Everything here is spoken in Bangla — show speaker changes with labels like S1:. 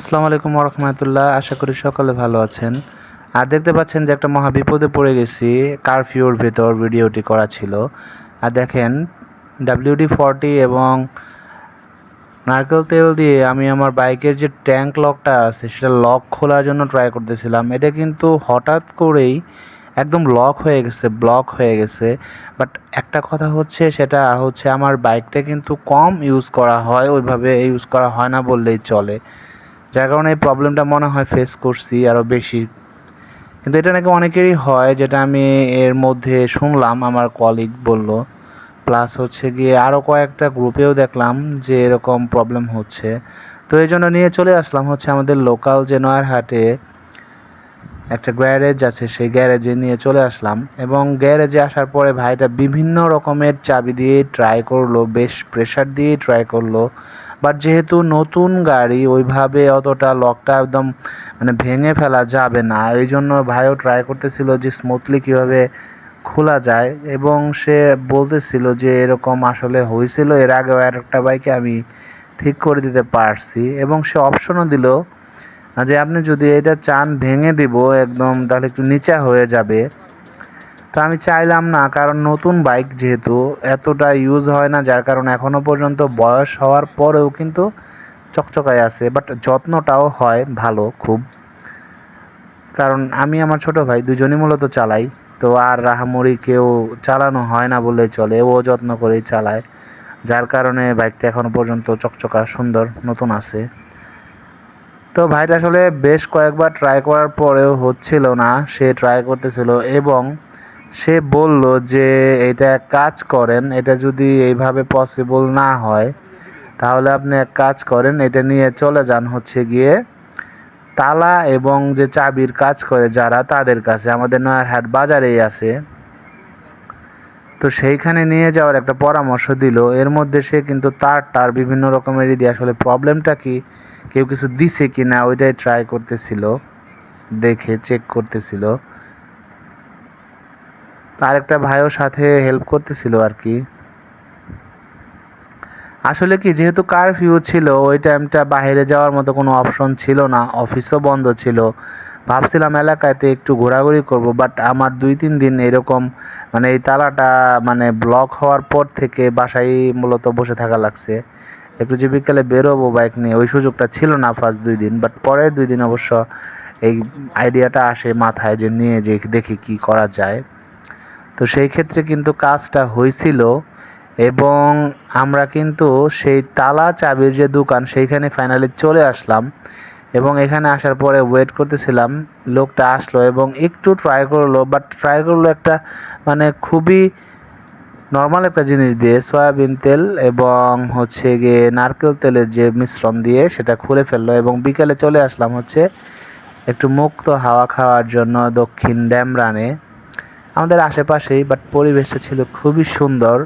S1: আসসালামু আলাইকুম রহমতুল্লাহ আশা করি সকলে ভালো আছেন। আর দেখতে পাচ্ছেন যে একটা মহা বিপদে পড়ে গেছি কারফিউর ভেতর ভিডিওটি করা ছিল। আর দেখেন ডাব্লিউডি ফর্টি এবং নারকেল তেল দিয়ে আমি আমার বাইকের যে ট্যাঙ্ক লকটা আছে, সেটা লক খোলার জন্য ট্রাই করতেছিলাম। এটা কিন্তু হঠাৎ করেই একদম লক হয়ে গেছে ব্লক হয়ে গেছে। বাট একটা কথা হচ্ছে, সেটা হচ্ছে আমার বাইকটা কিন্তু কম ইউজ করা হয়, ওইভাবে ইউজ করা হয় না বললেই চলে। যার কারণে এই প্রবলেমটা মনে হয় ফেস করছি আরও বেশি। কিন্তু এটা নাকি অনেকেরই হয়, যেটা আমি এর মধ্যে শুনলাম, আমার কলিগ বলল। প্লাস হচ্ছে গিয়ে আরও কয়েকটা গ্রুপেও দেখলাম যে এরকম প্রবলেম হচ্ছে। তো এই জন্য নিয়ে চলে আসলাম হচ্ছে আমাদের লোকাল যে নয়ারহাটে একটা গ্যারেজ আছে, সেই গ্যারেজে নিয়ে চলে আসলাম। এবং গ্যারেজে আসার পরে ভাইটা বিভিন্ন রকমের চাবি দিয়ে ট্রাই করল, বেশ প্রেশার দিয়ে ট্রাই করল। বাট যেহেতু নতুন গাড়ি, ওইভাবে অতটা লকটা একদম মানে ভেঙে ফেলা যাবে না। এই জন্য ভাইও ট্রাই করতেছিল যে স্মুথলি কীভাবে খোলা যায় এবং সে বলতেছিল যে এরকম আসলে হয়েছিল, এর আগেও আর একটা বাইকে আমি ঠিক করে দিতে পারছি। এবং সে অপশনও দিল যে আপনি যদি এটা চান ভেঙে দিব, একদম তাহলে একটু নিচা হয়ে যাবে। তো আমি চাইলাম না, কারণ নতুন বাইক যেহেতু এতটা ইউজ হয় না, যার কারণে এখনও পর্যন্ত বয়স হওয়ার পরেও কিন্তু চকচকায় আছে বাট যত্নটাও হয় ভালো, খুব। কারণ আমি আমার ছোট ভাই দুজনই মূলত চালাই, তো আর রাহামুড়ি কেউ চালানো হয় না বলে চলে, ও যত্ন করেই চালায়। যার কারণে বাইকটা এখনও পর্যন্ত চকচকা, সুন্দর, নতুন আছে। তো ভাইটা আসলে বেশ কয়েকবার ট্রাই করার পরেও হচ্ছিল না, সে ট্রাই করতেছিল এবং সে বলল যে, এটা এক কাজ করেন, এটা যদি এইভাবে পসিবল না হয়, তাহলে আপনি এক কাজ করেন, এটা নিয়ে চলে যান হচ্ছে গিয়ে তালা এবং যে চাবির কাজ করে যারা, তাদের কাছে। আমাদের নয়ারহাট বাজারেই আছে। তো সেইখানে নিয়ে যাওয়ার একটা পরামর্শ দিল। এর মধ্যে সে কিন্তু তার তার বিভিন্ন রকমেরই দিয়ে আসলে প্রবলেমটা কি, কেউ কিছু দিছে কি না ওইটাই ট্রাই করতেছিল, দেখে চেক করতেছিল। তার একটা ভাইও সাথে হেল্প করতেছিল আর কি। আসলে কি, যেহেতু কারফিউ ছিল, ওই টাইমটা বাইরে যাওয়ার মতো কোনো অপশন ছিল না অফিসও বন্ধ ছিল। ভাবছিলাম এলাকাতে একটু ঘোরাঘুরি করব বাট আমার দুই তিন দিন এরকম মানে এই তালাটা মানে ব্লক হওয়ার পর থেকে বাসায় মূলত বসে থাকা লাগছে। একটু যে বিকালে বেরোবো বাইক নিয়ে, ওই সুযোগটা ছিল না ফার্স্ট দুই দিন বাট পরের দুই দিন অবশ্য এই আইডিয়াটা আসে মাথায় যে নিয়ে যে দেখি কি করা যায়। তো সেই ক্ষেত্রে কিন্তু কাজটা হয়েছিল এবং আমরা কিন্তু সেই তালা চাবির যে দোকান সেইখানে ফাইনালি চলে আসলাম এবং এখানে আসার পরে ওয়েট করতেছিলাম, লোকটা আসলো এবং একটু ট্রাই করল বাট ট্রাই করল একটা মানে খুবই নর্মাল একটা জিনিস দিয়ে, সয়াবিন তেল এবং হচ্ছে গিয়ে নারকেল তেলের যে মিশ্রণ দিয়ে সেটা খুলে ফেলল এবং বিকালে চলে আসলাম হচ্ছে একটু মুক্ত হাওয়া খাওয়ার জন্য দক্ষিণ ড্যামরানে। আমাদের আশেপাশেই বাট পরিবেশটা ছিল খুবই সুন্দর।